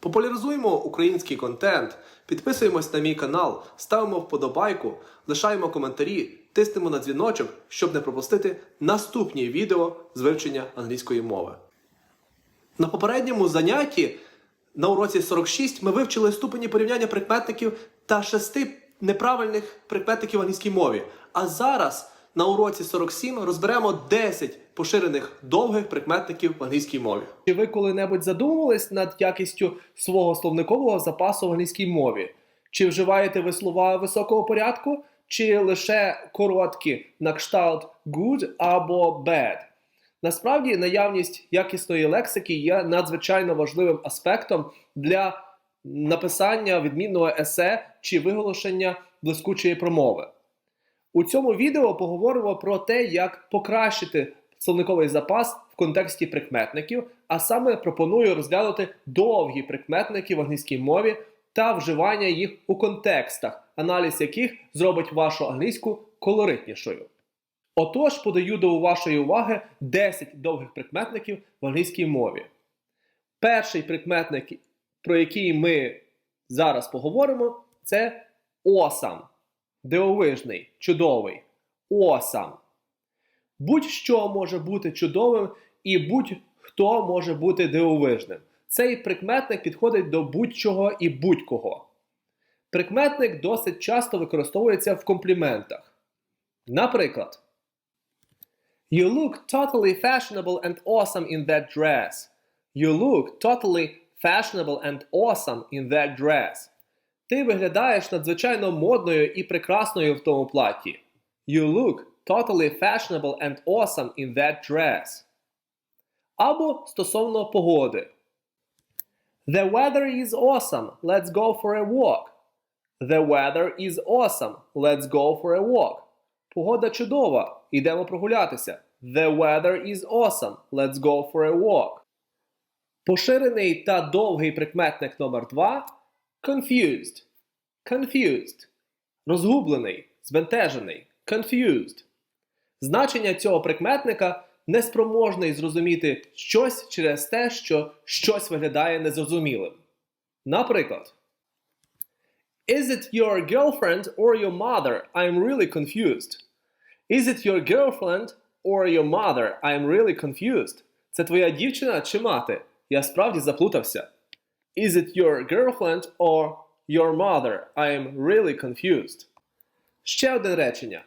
Популяризуємо український контент, підписуємось на мій канал, ставимо вподобайку, лишаємо коментарі, тиснемо на дзвіночок, щоб не пропустити наступні відео з вивчення англійської мови. На попередньому занятті на уроці 46 ми вивчили ступені порівняння прикметників та шести неправильних прикметників в англійській мові. А зараз на уроці 47 розберемо 10 поширених довгих прикметників в англійській мові. Чи ви коли-небудь задумувались над якістю свого словникового запасу в англійській мові? Чи вживаєте ви слова високого порядку, чи лише короткі на кшталт good або bad? Насправді наявність якісної лексики є надзвичайно важливим аспектом для написання відмінного есе чи виголошення блискучої промови. У цьому відео поговоримо про те, як покращити словниковий запас в контексті прикметників, а саме пропоную розглянути довгі прикметники в англійській мові та вживання їх у контекстах, аналіз яких зробить вашу англійську колоритнішою. Отож, подаю до вашої уваги 10 довгих прикметників в англійській мові. Перший прикметник, про який ми зараз поговоримо, це awesome. Дивовижний, чудовий. Awesome. Будь-що може бути чудовим і будь-хто може бути дивовижним. Цей прикметник підходить до будь-чого і будь-кого. Прикметник досить часто використовується в компліментах. Наприклад, You look totally fashionable and awesome in that dress. You look totally fashionable and awesome in that dress. Ти виглядаєш надзвичайно модною і прекрасною в тому платі. You look totally fashionable and awesome in that dress. Або стосовно погоди. The weather is awesome. Let's go for a walk. The weather is awesome. Let's go for a walk. Погода чудова. Йдемо прогулятися. The weather is awesome. Let's go for a walk. Поширений та довгий прикметник номер 2 confused. Confused. Розгублений, збентежений. Confused. Значення цього прикметника неспроможний зрозуміти щось через те, що щось виглядає незрозумілим. Наприклад, Is it your girlfriend or your mother? I'm really confused. Is it your girlfriend or your mother? I'm really confused. Це твоя дівчина чи мати? Я справді заплутався. Is it your girlfriend or your mother? I'm really confused. Ще одне речення.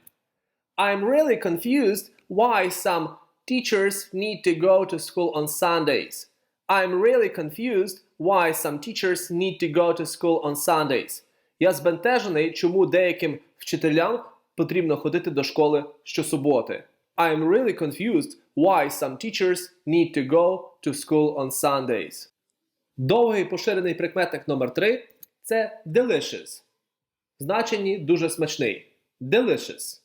I'm really confused why some teachers need to go to school on Sundays. I'm really confused why some teachers need to go to school on Sundays. Я збентежений, чому деяким вчителям потрібно ходити до школи щосуботи. I'm really confused why some teachers need to go to school on Sundays. Довгий поширений прикметник номер 3 це delicious. Значенні дуже смачний. Delicious.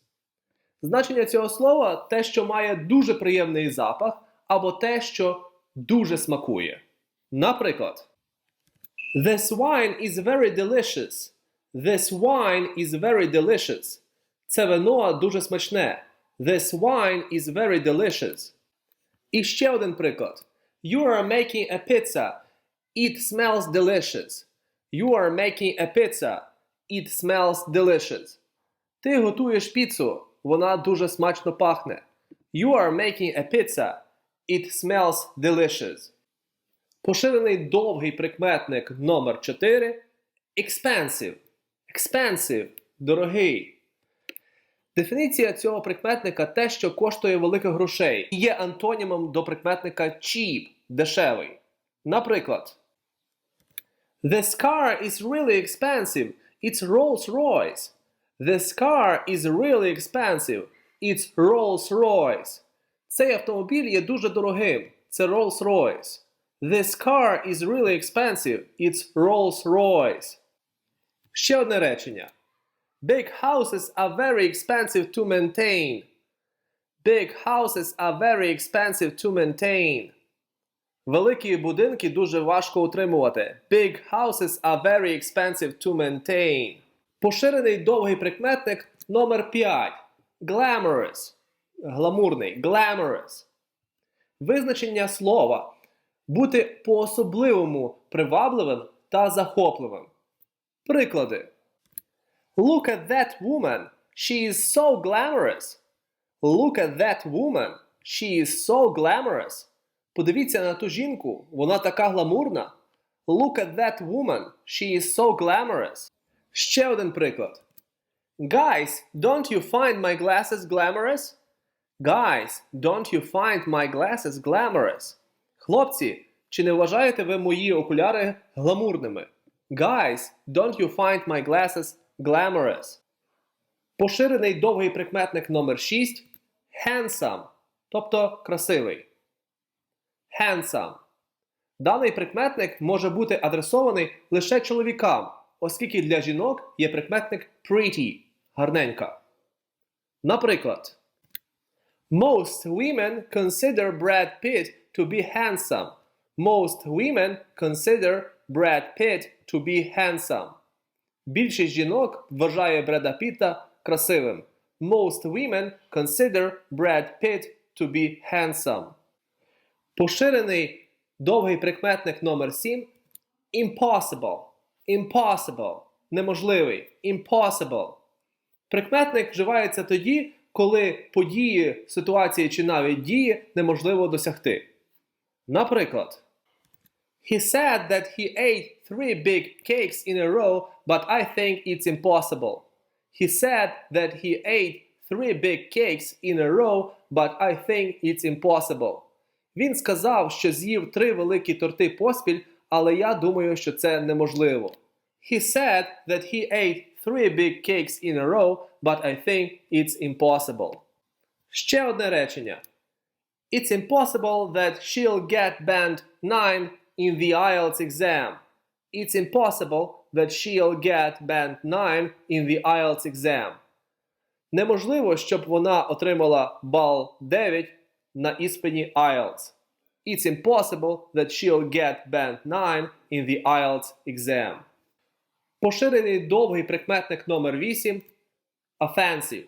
Значення цього слова те, що має дуже приємний запах, або те, що дуже смакує. Наприклад, This wine is very delicious. This wine is very delicious. Це вино дуже смачне. This wine is very delicious. І ще один приклад. You are making a pizza. It smells delicious. You are making a pizza. It smells delicious. Ти готуєш піцу. Вона дуже смачно пахне. You are making a pizza. It smells delicious. Поширений довгий прикметник номер 4 expensive. Expensive – дорогий. Дефініція цього прикметника те, що коштує великих грошей, і є антонімом до прикметника cheap – дешевий. Наприклад, This car is really expensive. It's Rolls-Royce. This car is really expensive. It's Rolls-Royce. Цей автомобіль є дуже дорогим. Це Rolls-Royce. This car is really expensive. It's Rolls-Royce. Ще одне речення. Big houses are very expensive to maintain. Big houses are very expensive to maintain. Великі будинки дуже важко утримувати. Big houses are very expensive to maintain. Поширений довгий прикметник номер 5. Glamorous. Гламурний. Glamorous. Визначення слова бути по-особливому привабливим та захопливим. Приклади. Look at that woman. She is so glamorous. Look at that woman. She is so glamorous. Подивіться на ту жінку. Вона така гламурна. Look at that woman. She is so glamorous. Ще один приклад. Guys, don't you find my glasses glamorous? Guys, don't you find my glasses glamorous? Хлопці, чи не вважаєте ви мої окуляри гламурними? Guys, don't you find my glasses glamorous? Поширений довгий прикметник номер 6 handsome, тобто красивий. Handsome. Даний прикметник може бути адресований лише чоловікам, оскільки для жінок є прикметник pretty гарненька. Наприклад, Most women consider Brad Pitt to be handsome. Most women consider Brad Pitt to be handsome. Більшість жінок вважає Бреда Піта красивим. Most women consider Brad Pitt to be handsome. Поширений довгий прикметник номер 7 impossible. Impossible. Неможливий. Impossible. Прикметник вживається тоді, коли події, ситуації чи навіть дії неможливо досягти. Наприклад, He said that he ate three big cakes in a row, but I think it's impossible. He said that he ate three big cakes in a row, but I think it's impossible. Він сказав, що з'їв три великі торти поспіль, але я думаю, що це неможливо. He said that he ate three big cakes in a row, but I think it's impossible. Ще одне речення. It's impossible that she'll get band 9 in the IELTS exam. It's impossible that she'll get band 9 in the IELTS exam. Неможливо, щоб вона отримала бал 9 на іспиті IELTS. It's impossible that she'll get band 9 in the IELTS exam. Поширений довгий прикметник номер 8 offensive.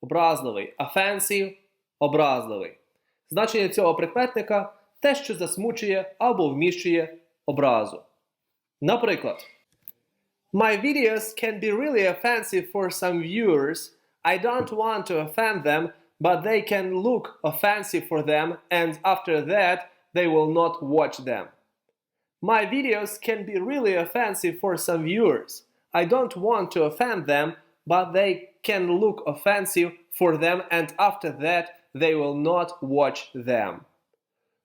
Образливий. Offensive – образливий. Значення цього прикметника те, що засмучує або вміщує образу. Наприклад, My videos can be really offensive for some viewers. I don't want to offend them, but they can look offensive for them, and after that, they will not watch them. My videos can be really offensive for some viewers. I don't want to offend them, but they can look offensive for them, and after that, they will not watch them.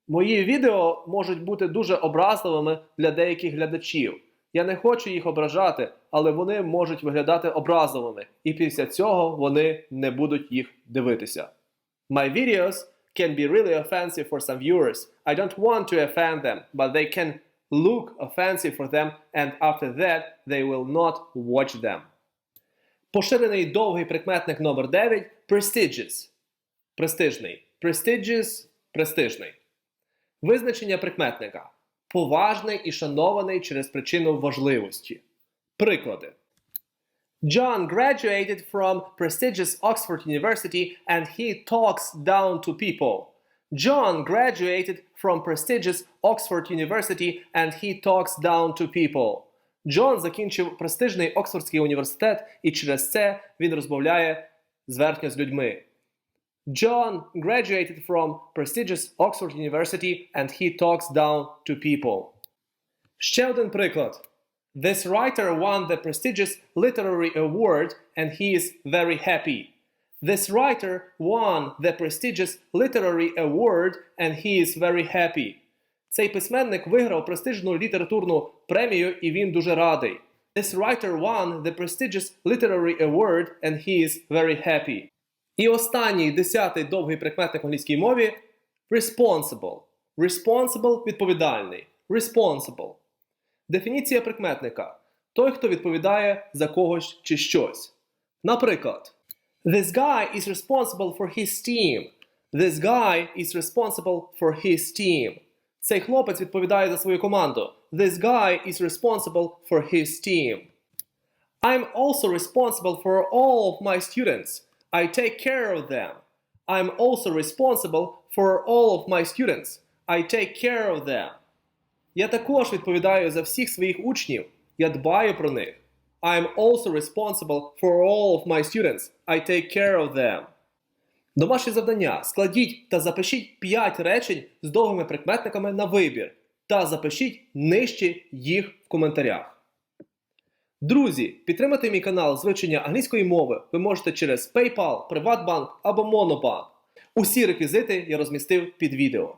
Мої відео можуть бути дуже образливими для деяких глядачів. Я не хочу їх ображати, але вони можуть виглядати образливими, і після цього вони не будуть їх дивитися. My videos can be really offensive for some viewers. I don't want to offend them, but they can look offensive for them, and after that, they will not watch them. Поширений довгий прикметник номер 9 prestigious. Престижний. Prestigious – престижний. Визначення прикметника поважний і шанований через причину важливості. Приклади. John graduated from prestigious Oxford University and he talks down to people. John graduated from prestigious Oxford University and he talks down to people. Джон закінчив престижний Оксфордський університет і через це він розмовляє зверхньо з людьми. John graduated from prestigious Oxford University and he talks down to people. Ще один приклад. This writer won the prestigious literary award and he is very happy. This writer won the prestigious literary award and he is very happy. Цей письменник виграв престижну літературну премію і він дуже радий. This writer won the prestigious literary award and he is very happy. І останній десятий довгий прикметник в англійській мові responsible. Responsible – відповідальний. Responsible. Дефініція прикметника той, хто відповідає за когось чи щось. Наприклад, This guy is responsible for his team. This guy is responsible for his team. Цей хлопець відповідає за свою команду. This guy is responsible for his team. I'm also responsible for all of my students. I take care of them. I'm also responsible for all of my students. I take care of them. Я також відповідаю за всіх своїх учнів. Я дбаю про них. I'm also responsible for all of my students. I take care of them. Домашнє завдання. Складіть та запишіть 5 речень з довгими прикметниками на вибір. Та запишіть нижче їх в коментарях. Друзі, підтримати мій канал з вивчення англійської мови ви можете через PayPal, Приватбанк або Monobank. Усі реквізити я розмістив під відео.